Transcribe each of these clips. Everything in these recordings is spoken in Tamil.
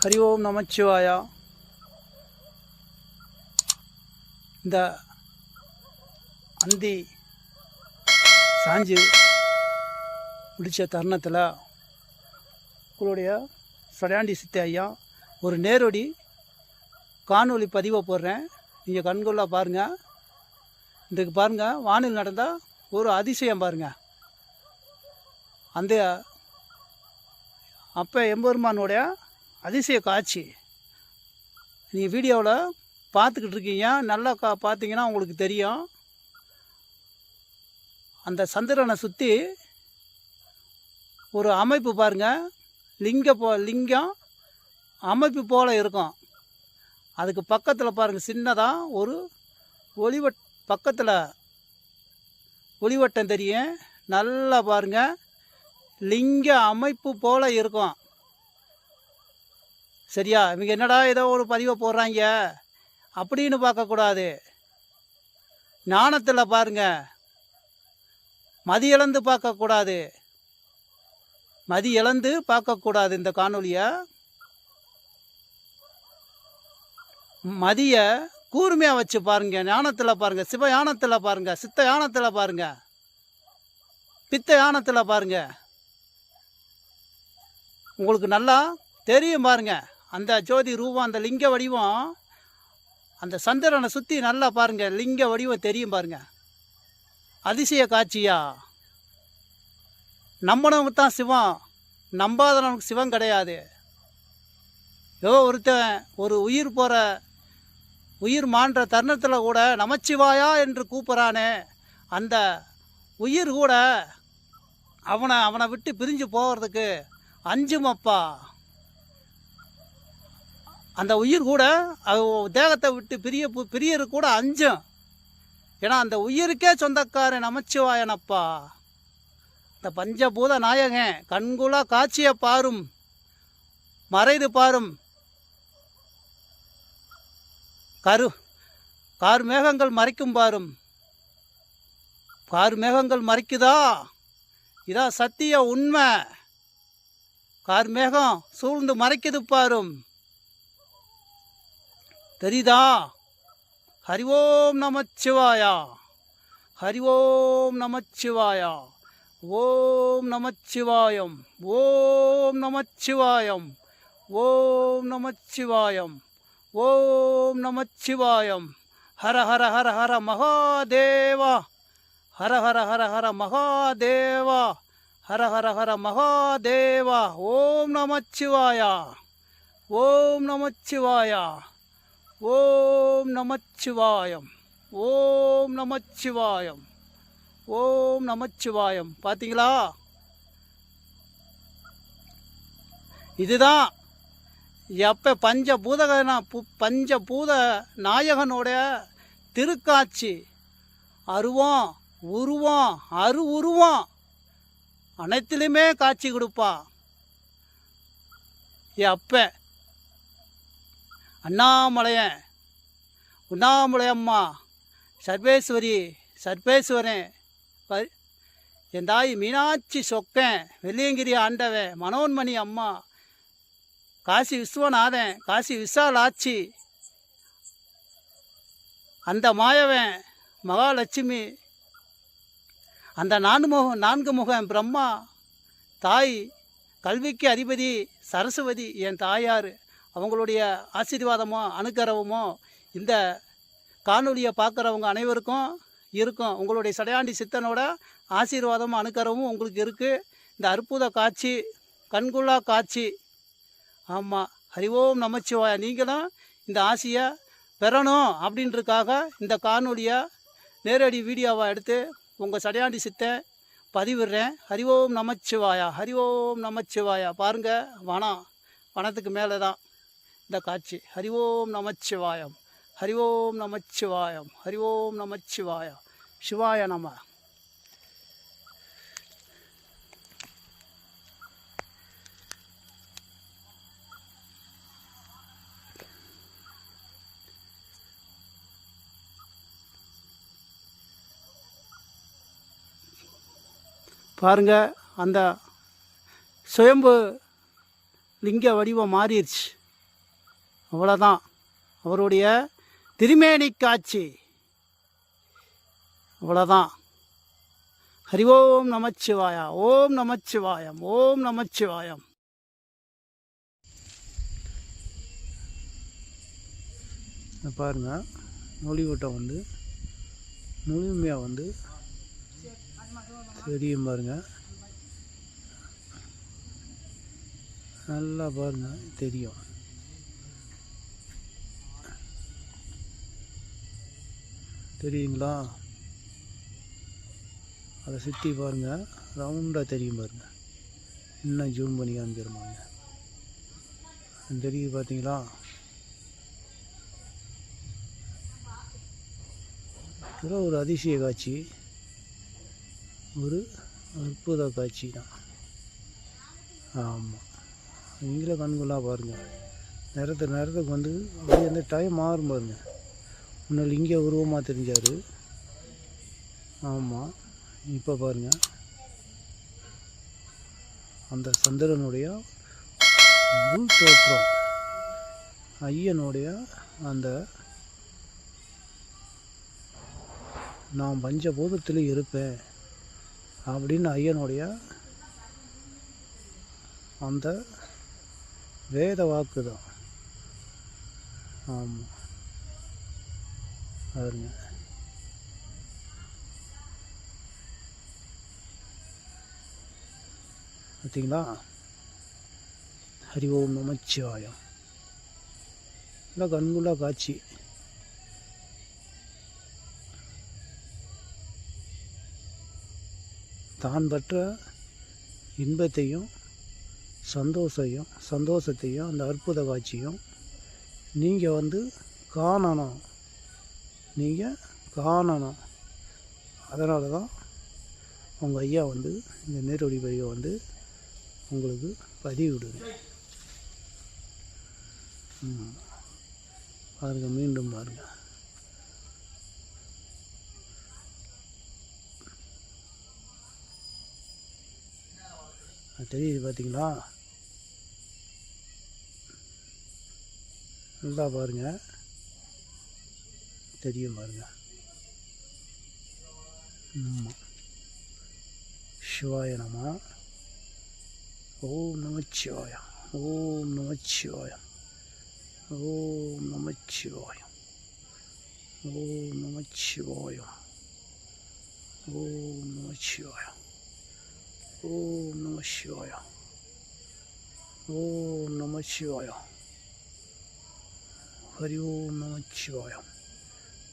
ஹரி ஓம் நமச்சிவாயா இந்த அந்தி சாஞ்சு முடித்த தருணத்தில் உங்களுடைய சடையாண்டி சித்த ஐயா ஒரு நேரடி காணொளி பதிவை போடுறேன். நீங்கள் கண்கொள்ளா பாருங்கள் இன்றைக்கு பாருங்கள் வானில் நடந்தால் ஒரு அதிசயம் பாருங்கள் அந்த அப்போ எம்பெருமானுடைய அதிசய காட்சி. நீங்கள் வீடியோவில் பார்த்துக்கிட்டு இருக்கீங்க. நல்லா கா பார்த்தீங்கன்னா உங்களுக்கு தெரியும். அந்த சந்திரனை சுற்றி ஒரு அமைப்பு பாருங்கள் லிங்க போ லிங்கம் அமைப்பு போல் இருக்கும். அதுக்கு பக்கத்தில் பாருங்கள் சின்னதாக ஒரு ஒளிவட் பக்கத்தில் ஒளிவட்டம் தெரியும். நல்லா பாருங்கள் லிங்க அமைப்பு போல் இருக்கும். சரியா? இவங்க என்னடா ஏதோ ஒரு பதிவை போடுறாங்க. அப்படின்னு பார்க்கக்கூடாது. ஞானத்தில் பாருங்க. மதி இழந்து பார்க்கக்கூடாது. மதி இழந்து பார்க்கக்கூடாது இந்த காணொலியை மதியை கூர்மையாக வச்சு பாருங்க. ஞானத்தில் பாருங்க. சிவ யானத்தில் பாருங்க. சித்த யானத்தில் பாருங்க. பித்த யானத்தில் பாருங்க. உங்களுக்கு நல்லா தெரியும் பாருங்கள் அந்த ஜோதி ரூபம் அந்த லிங்க வடிவம் அந்த சந்திரனை சுற்றி நல்லா பாருங்கள் லிங்க வடிவம் தெரியும் பாருங்கள் அதிசய காட்சியா? நம்பினவங்க தான் சிவம். நம்பாதவனுக்கு சிவம் கிடையாது. ஏதோ ஒருத்தன் ஒரு உயிர் போகிற உயிர் மாண்ட தருணத்தில் கூட நமச்சிவாயா என்று கூப்பிட்றானே. அந்த உயிர் கூட அவனை அவனை விட்டு பிரிஞ்சு போகிறதுக்கு அஞ்சுமப்பா. அந்த உயிர் கூட தேகத்தை விட்டு பிரிய பிரியரு கூட அஞ்சும். ஏன்னா அந்த உயிருக்கே சொந்தக்காரன் நமச்சிவாயனப்பா. இந்த பஞ்சபூத நாயகன் கண்குலா காட்சியை பாரும். மறைது பாரும். கரு கார் மேகங்கள் மறைக்கும் பாரும். கார் மேகங்கள் மறைக்குதா? இதா சத்திய உண்மை. கார் மேகம் சூழ்ந்து மறைக்குது பாரும். தெரியுதா ஹரி ஓம் நமச்சிவாயா ஹரி ஓம் நமச்சிவாயா ஓம் நமச்சிவாயம் ஓம் நமச்சிவாயம் ஓம் நமச்சிவாயம் ஓம் நமச்சிவாயம் ஹர ஹர ஹர ஹர மகாதேவா ஹர ஹர ஹர ஹர மகாதேவா ஹர ஹர ஹர மகாதேவா ஓம் நமச்சிவாயா ஓம் நமச்சிவாயா ஓம் நமச்சிவாயம். ஓம் நமச்சிவாயம். ஓம் நமச்சிவாயம். பார்த்தீங்களா இதுதான் எப்போ பஞ்சபூதகனா பு பஞ்சபூத நாயகனோட திருக்காட்சி. அருவம் உருவம் அரு உருவம் அனைத்திலுமே காட்சி கொடுப்பான் என் அண்ணாமலையன் உண்ணாமலை அம்மா சர்வேஸ்வரி சர்வேஸ்வரன். ப- என் தாய் மீனாட்சி சொக்கன் வெள்ளியங்கிரி ஆண்டவன் மனோன்மணி அம்மா. காசி விஸ்வநாதன் காசி விசாலாட்சி. அந்த மாயவன் மகாலட்சுமி. அந்த நான்கு முகம் நான்கு முகம் பிரம்மா. தாய் கல்விக்கு அதிபதி சரஸ்வதி என் தாயார். அவங்களுடைய ஆசீர்வாதமோ அனுக்கரவமோ இந்த காணொலியை பார்க்குறவங்க அனைவருக்கும் இருக்கும். உங்களுடைய சடையாண்டி சித்தனோட ஆசீர்வாதமும் அனுக்கரவும் உங்களுக்கு இருக்குது இந்த அற்புத காட்சி கண்குள்ளா காட்சி. ஆமாம் ஹரிவோம் நமச்சிவாய நீங்களும் இந்த ஆசையை பெறணும் அப்படின்றதுக்காக இந்த காணொலியை நேரடி வீடியோவை எடுத்து உங்கள் சடையாண்டி சித்த பதிவிடுறேன். ஹரிவோம் நமச்சிவாயா ஹரிவோம் நமச்சிவாயா. பாருங்கள் வனம் வனத்துக்கு மேலே தான் இந்த காட்சி. ஹரிவோம் நமச்சிவாயம். ஹரிவோம் நமச்சிவாயம். ஹரிவோம் நமச்சிவாயம். சிவாய நம. பாருங்க அந்த சுயம்பு லிங்க வடிவம் மாறிடுச்சு அவ்வளோதான் அவருடைய திருமேனி காட்சி. அவ்வளோதான் ஹரி ஓம் நமச்சிவாயா ஓம் நமச்சிவாயம் ஓம் நமச்சிவாயம். பாருங்க. நொலிவட்டம் வந்து முழுமையாக வந்து தெரியும் பாருங்க. நல்லா பாருங்க தெரியும். தெரியுங்களா? அதை சுற்றி பாருங்கள் ரவுண்டாக தெரியும் பாருங்கள் இன்னும் ஜூம் பண்ணி காமிக்கிறோமாங்க. தெரியுது பார்த்தீங்களா இதெல்லாம் ஒரு அதிசய காட்சி. ஒரு அற்புத காட்சி தான். ஆமாம் நீங்களே கண்கொள்ளா பாருங்கள் நேரத்துக்கு நேரத்துக்கு வந்து அப்படியே அந்த டைம் மாறும் பாருங்கள் முன்னாடி இங்கே உருவமாக தெரிஞ்சார். ஆமாம் இப்போ பாருங்கள் அந்த சந்திரனுடைய உள் தோற்றம் ஐயனுடைய அந்த நான் பஞ்சபூதத்தில் இருப்பேன் அப்படின்னு ஐயனுடைய அந்த வேத வாக்கு தான் ஆமாம் பாருங்க. பார்த்தீங்களா ஹரி ஓம் நமச்சிவாயம் நல்லா கண்குள்ளா காட்சி. தான் பெற்ற இன்பத்தையும் சந்தோஷையும் சந்தோஷத்தையும் அந்த அற்புத காட்சியும் நீங்கள் வந்து காணணும். நீங்கள் காணணும். அதனால தான் உங்கள் ஐயா வந்து இந்த நேரடி பதிவை வந்து உங்களுக்கு பதிவிடுங்க. ம். பாருங்க மீண்டும் பாருங்க. தெரியுது பார்த்தீங்களா நல்லா பாருங்கள் தெரியும் பாருங்க ஆமாம் சிவாய நம ஓம் நமச்சிவாய ஓம் நமச்சிவாய ஓம் நமச்சிவாய ஓம் நமச்சிவாய ஓம் நமச்சிவாய ஓம் நம சிவாய ஓம் நம சிவாய ஹரி ஓம் நம சிவாய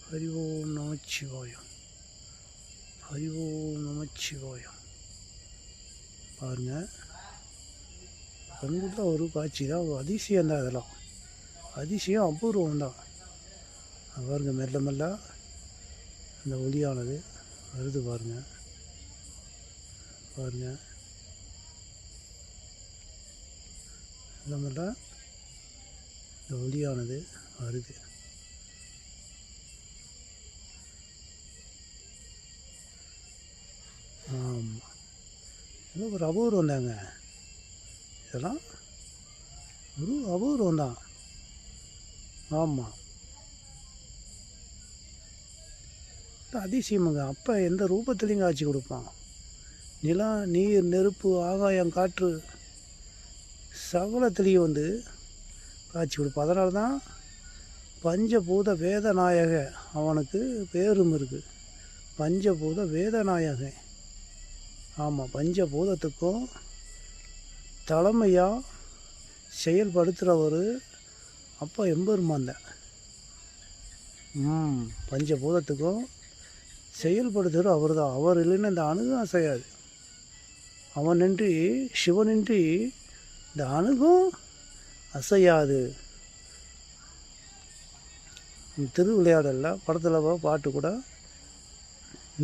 ஹரி ஓம் நம சிவாய ஹரி ஓம் நம சிவாய பாருங்க ஒரு காட்சி. தான் அதிசயம் தான் அதெல்லாம் அதிசயம் அபூர்வம் தான் பாருங்க மெல்ல மெல்ல அந்த ஒளியானது வருது பாருங்க. பாருங்க. மெல்ல மெல்ல இந்த ஒளியானது வருது. இன்னும் ஒரு அபூர்வம் தாங்க. இதெல்லாம் ஒரு அபூர்வம் தான். ஆமாம் அதிசயமுங்க. அப்போ எந்த ரூபத்துலேயும் காட்சி கொடுப்பான். நிலம் நீர் நெருப்பு ஆகாயம் காற்று சகலத்துலேயும் வந்து காட்சி கொடுப்பான். அதனால தான் பஞ்சபூத வேதநாயக அவனுக்கு பேரும் இருக்குது பஞ்சபூத வேதநாயகன். ஆமாம் பஞ்சபூதத்துக்கும் தலைமையாக செயல்படுத்துகிறவர் அப்பா எம்பெருமான் தான். ம் பஞ்சபூதத்துக்கும் செயல்படுத்துகிற அவர் தான் அவர் இல்லைன்னா இந்த அணுகும் அசையாது. அவனின்றி சிவனின்றி இந்த அணுகும் அசையாது. திருவிளையாடலில் படத்தில் பாட்டு கூட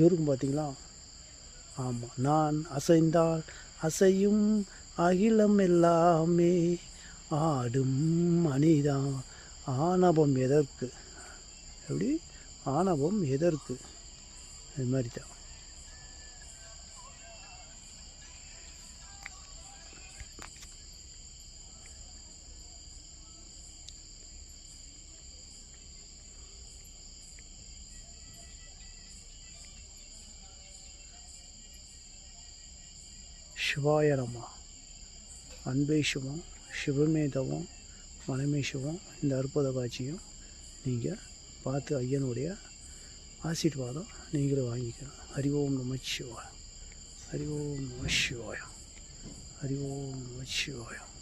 இருக்கும் பார்த்தீங்களா ஆமாம் நான் அசைந்தால் அசையும் அகிலம் எல்லாமே. ஆடும் மனிதா ஆணவம் எதற்கு? எப்படி? ஆணவம் எதற்கு? அது மாதிரி தான். சிவாய நம அன்பே சிவம் சிவமே தவம் மனமே சிவம் இந்த அற்புத காட்சியும் நீங்கள் பார்த்து ஐயனுடைய ஆசீர்வாதம் நீங்களும் வாங்கிக்கணும். ஹரி ஓம் நம சிவாய. ஹரி ஓம் நம சிவாயம் ஹரி ஓம் நம சிவாயம்